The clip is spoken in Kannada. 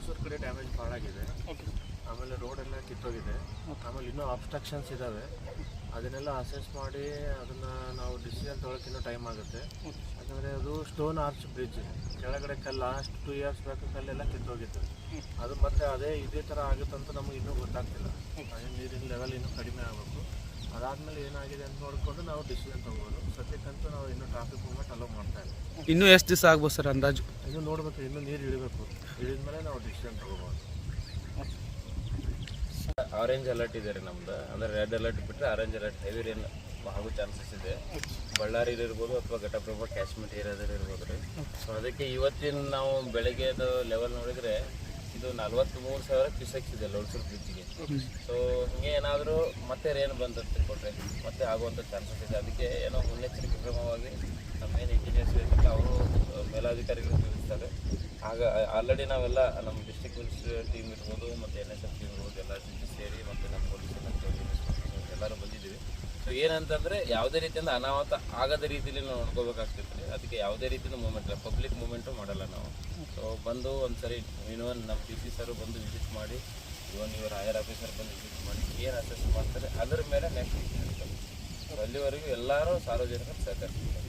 ಹೊಸೂರು ಕಡೆ ಡ್ಯಾಮೇಜ್ ಭಾಳಾಗಿದೆ ಆಮೇಲೆ ರೋಡ್ ಎಲ್ಲ ಕಿತ್ತೋಗಿದೆ. ಆಮೇಲೆ ಇನ್ನೂ ಆಬ್ಸ್ಟ್ರಕ್ಷನ್ಸ್ ಇದ್ದಾವೆ ಅದನ್ನೆಲ್ಲ ಅಸೆಸ್ ಮಾಡಿ ಅದನ್ನ ನಾವು ಡಿಸಿಷನ್ ಇನ್ನೂ ಟೈಮ್ ಆಗುತ್ತೆ. ಯಾಕಂದರೆ ಅದು ಸ್ಟೋನ್ ಆರ್ಚ್ ಬ್ರಿಡ್ಜ್ ಕೆಳಗಡೆ ಕಲ್ಲು ಲಾಸ್ಟ್ ಟೂ ಇಯರ್ಸ್ ಬ್ಯಾಕ್ ಕಲ್ಲೆಲ್ಲ ಕಿತ್ತೋಗಿತ್ತು. ಅದು ಮತ್ತೆ ಅದೇ ಇದೇ ಥರ ಆಗುತ್ತಂತ ನಮಗೆ ಇನ್ನೂ ಗೊತ್ತಾಗ್ತಿಲ್ಲ. ಅದೇ ನೀರಿನ ಲೆವೆಲ್ ಇನ್ನೂ ಕಡಿಮೆ ಆಗಬೇಕು. ಅದಾದಮೇಲೆ ಏನಾಗಿದೆ ಅಂತ ನೋಡಿಕೊಂಡು ನಾವು ಡಿಸಿಷನ್ ತೊಗೊಬೋದು. ಸದ್ಯಕ್ಕಂತೂ ನಾವು ಇನ್ನೂ ಟ್ರಾಫಿಕ್ ಮೂವ್ಮೆಂಟ್ ಅಲೋ ಮಾಡ್ತಾ ಇಲ್ಲ. ಇನ್ನೂ ಎಷ್ಟು ದಿವಸ ಆಗ್ಬೋದು ಸರ್ ಅಂದಾಜು? ಇನ್ನು ನೋಡ್ಬೇಕು ಇನ್ನೂ ನೀರು ಇಳಿಬೇಕು ಇಳಿದ್ಮೇಲೆ ನಾವು ಡಿಸಿಷನ್ ತಗೋಬೋದು. ಆರೆಂಜ್ ಅಲರ್ಟ್ ಇದೆ ರೀ ನಮ್ದು. ಅಂದ್ರೆ ರೆಡ್ ಅಲರ್ಟ್ ಬಿಟ್ಟರೆ ಆರೆಂಜ್ ಅಲರ್ಟ್ ಹೆವಿ ರೇನ್ ಆಗೋ ಚಾನ್ಸಸ್ ಇದೆ. ಬಳ್ಳಾರಿ ಇರ್ಬೋದು ಅಥವಾ ಘಟಪ್ರಭಾ ಕ್ಯಾಶ್ಮೀರ್ ಏರಿಯಾದಲ್ಲಿ ಇರ್ಬೋದು ರೀ. ಸೊ ಅದಕ್ಕೆ ಇವತ್ತಿನ ನಾವು ಬೆಳಗ್ಗೆದು ಲೆವೆಲ್ ನೋಡಿದರೆ ಇದು ನಲ್ವತ್ತ್ಮೂರು ಸಾವಿರ ಕ್ಯೂಸೆಕ್ಸ್ ಇದೆ ಲೋಡ್ಸೂರು ಬ್ರಿಡ್ಜಿಗೆ ಸೊ ಹಿಂಗೆ ಏನಾದರೂ ಮತ್ತೆ ರೇನ್ ಬಂದಂತ ಕೊಟ್ಟರೆ ಮತ್ತೆ ಆಗುವಂಥ ಚಾನ್ಸಸ್ ಇದೆ. ಅದಕ್ಕೆ ಏನೋ ಮುನ್ನೆಚ್ಚರಿಕೆ ಮೇಲಾಧಿಕಾರಿಗಳು ತಿಳಿಸ್ತಾರೆ. ಆಗ ಆಲ್ರೆಡಿ ನಾವೆಲ್ಲ ನಮ್ಮ ಡಿಸ್ಟಿಕ್ ಪೊಲೀಸ್ ಟೀಮ್ ಇರ್ಬೋದು, ಮತ್ತು ಎನ್ ಎಸ್ ಎಫ್ ಟೀಮ್ ಇರ್ಬೋದು, ಎಲ್ಲ ಸೇರಿ ಮತ್ತು ನಮ್ಮ ಪೊಲೀಸ್ ಎಲ್ಲರೂ ಬಂದಿದ್ದೀವಿ. ಸೊ ಏನಂತಂದರೆ ಯಾವುದೇ ರೀತಿಯಿಂದ ಅನಾಹುತ ಆಗದ ರೀತಿಯಲ್ಲಿ ನಾವು ನೋಡ್ಕೋಬೇಕಾಗ್ತಿತ್ತು. ಅದಕ್ಕೆ ಯಾವುದೇ ರೀತಿಯ ಮೂಮೆಂಟ್ ಇಲ್ಲ. ಪಬ್ಲಿಕ್ ಮೂಮೆಂಟು ಮಾಡಲ್ಲ ನಾವು. ಸೊ ಬಂದು ಒಂದು ಸರಿ ನಮ್ಮ ಡಿ ಸಿ ಸರು ಬಂದು ವಿಸಿಟ್ ಮಾಡಿ ಇವನ್ ಇವರು ಹೈಯರ್ ಆಫೀಸರ್ ಬಂದು ವಿಸಿಟ್ ಮಾಡಿ, ಏನು ಅಸೆಸ್ ಮಾಡ್ತಾರೆ, ಅದರ ಮೇಲೆ ನೆಕ್ಸ್ಟ್ ಅಲ್ಲಿವರೆಗೂ ಎಲ್ಲರೂ ಸಾರ್ವಜನಿಕರು ಸಹಕರಿಸ್ತಾರೆ.